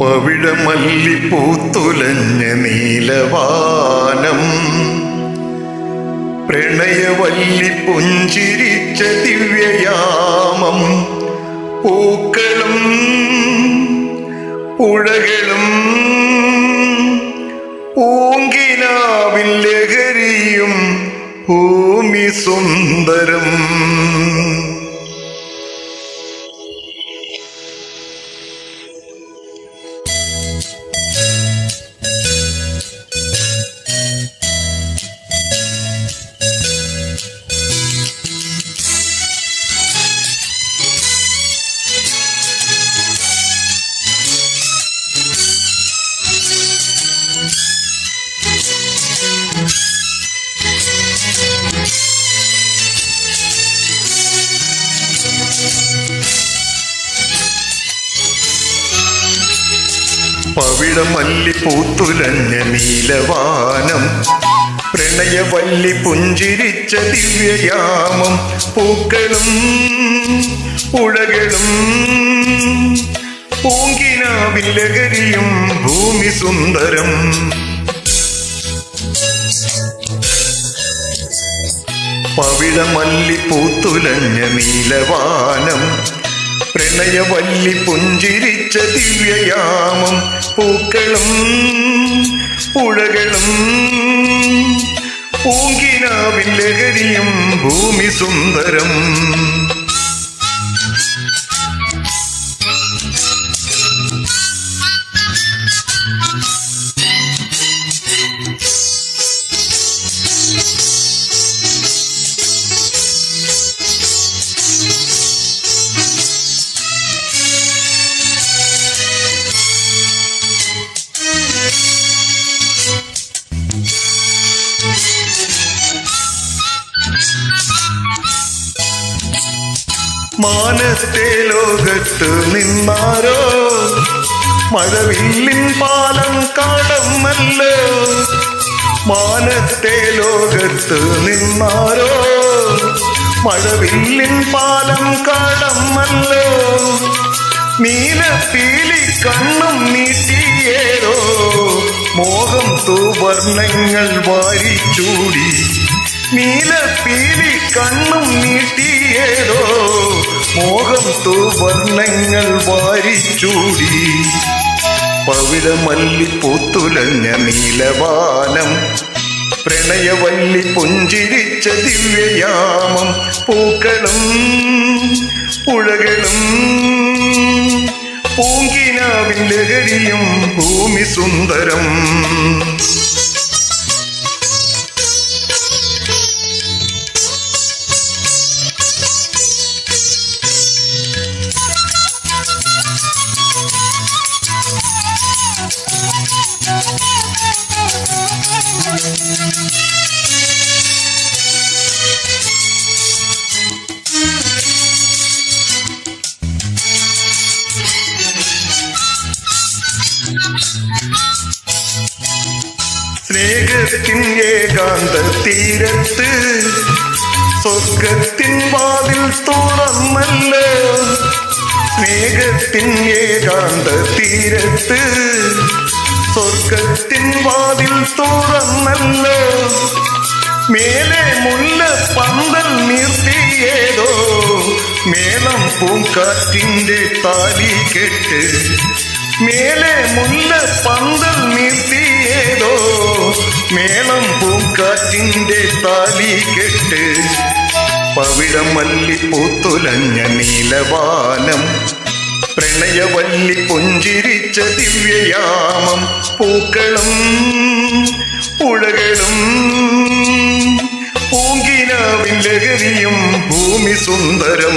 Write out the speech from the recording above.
പവിഴമല്ലിപ്പൂത്തുലഞ്ഞ നീലവാനം. പ്രണയവല്ലി പുഞ്ചിരിച്ച ദിവ്യയാമം. പൂക്കളും പുഴകളും പൂങ്കിലാവിൽ ലഹരിയും ഭൂമി സുന്ദരം. പവിഴമല്ലി പൂത്തുലഞ്ഞ നീലവാനം. പ്രണയവല്ലി പുഞ്ചിരിച്ച ദിവ്യയാമം. പൂക്കളും പുഴകളും പൂങ്കിന ലഹരിയും ഭൂമി സുന്ദരം. പവിഴമല്ലി പൂത്തുലഞ്ഞ നീലവാനം. പ്രണയവല്ലി പുഞ്ചിരിച്ച ദിവ്യയാമം പൂക്കളും പുഴകളും പൂങ്കിനാവിൻ ലഹരിയും ഭൂമി സുന്ദരം. മാനത്തെ ലോകത്ത് നിന്നാരോ? മഴവില്ലിൻ പാലം കടമല്ലോ മാനത്തെ ലോകത്ത് നിന്നാരോ? മഴവില്ലിൻ പാലം കടമല്ലോ നീലപ്പീലി കണ്ണും നീട്ടിയേരോ മോഹം തൂവർണങ്ങൾ വാരിച്ചൂടി. നീലപ്പീലി കണ്ണും നീട്ടിയേതോ. മോഹം തുവർണങ്ങൾ വാരിച്ചൂടി. പവിഴമല്ലി പൂത്തുലഞ്ഞ നീലവാനം. പ്രണയവല്ലി പുഞ്ചിരിച്ച ദിവ്യയാമം. പൂക്കളും പുഴകളും പൂങ്കിനാവിൻ ലഹരിയും ഭൂമി സുന്ദരം. சிநேகத்தின் ஏகாந்த தீரத்து சொர்க்கத்தின் வாதில் தூரமல்ல ஸ்நேகத்தின் ஏகாந்த தீரத்து சொர்க்கத்தின் வாதில் தூரமல்ல மேலே முள்ள பந்தல் நிறுத்தி ஏதோ மேலம் பூங்காற்றின் தாலி கெட்டு മേലെ മുല്ല പന്തൽ നിർത്തിയേതോ മേളം പൂക്കാറ്റിന്റെ താലി കെട്ട്. പവിഴമല്ലി പൂത്തുലഞ്ഞ നീലവാനം. പ്രണയവല്ലി പുഞ്ചിരിച്ച ദിവ്യയാമം. പൂക്കളും പുഴകളും പൂങ്കിനാവിൻ ലഹരിയും ഭൂമി സുന്ദരം.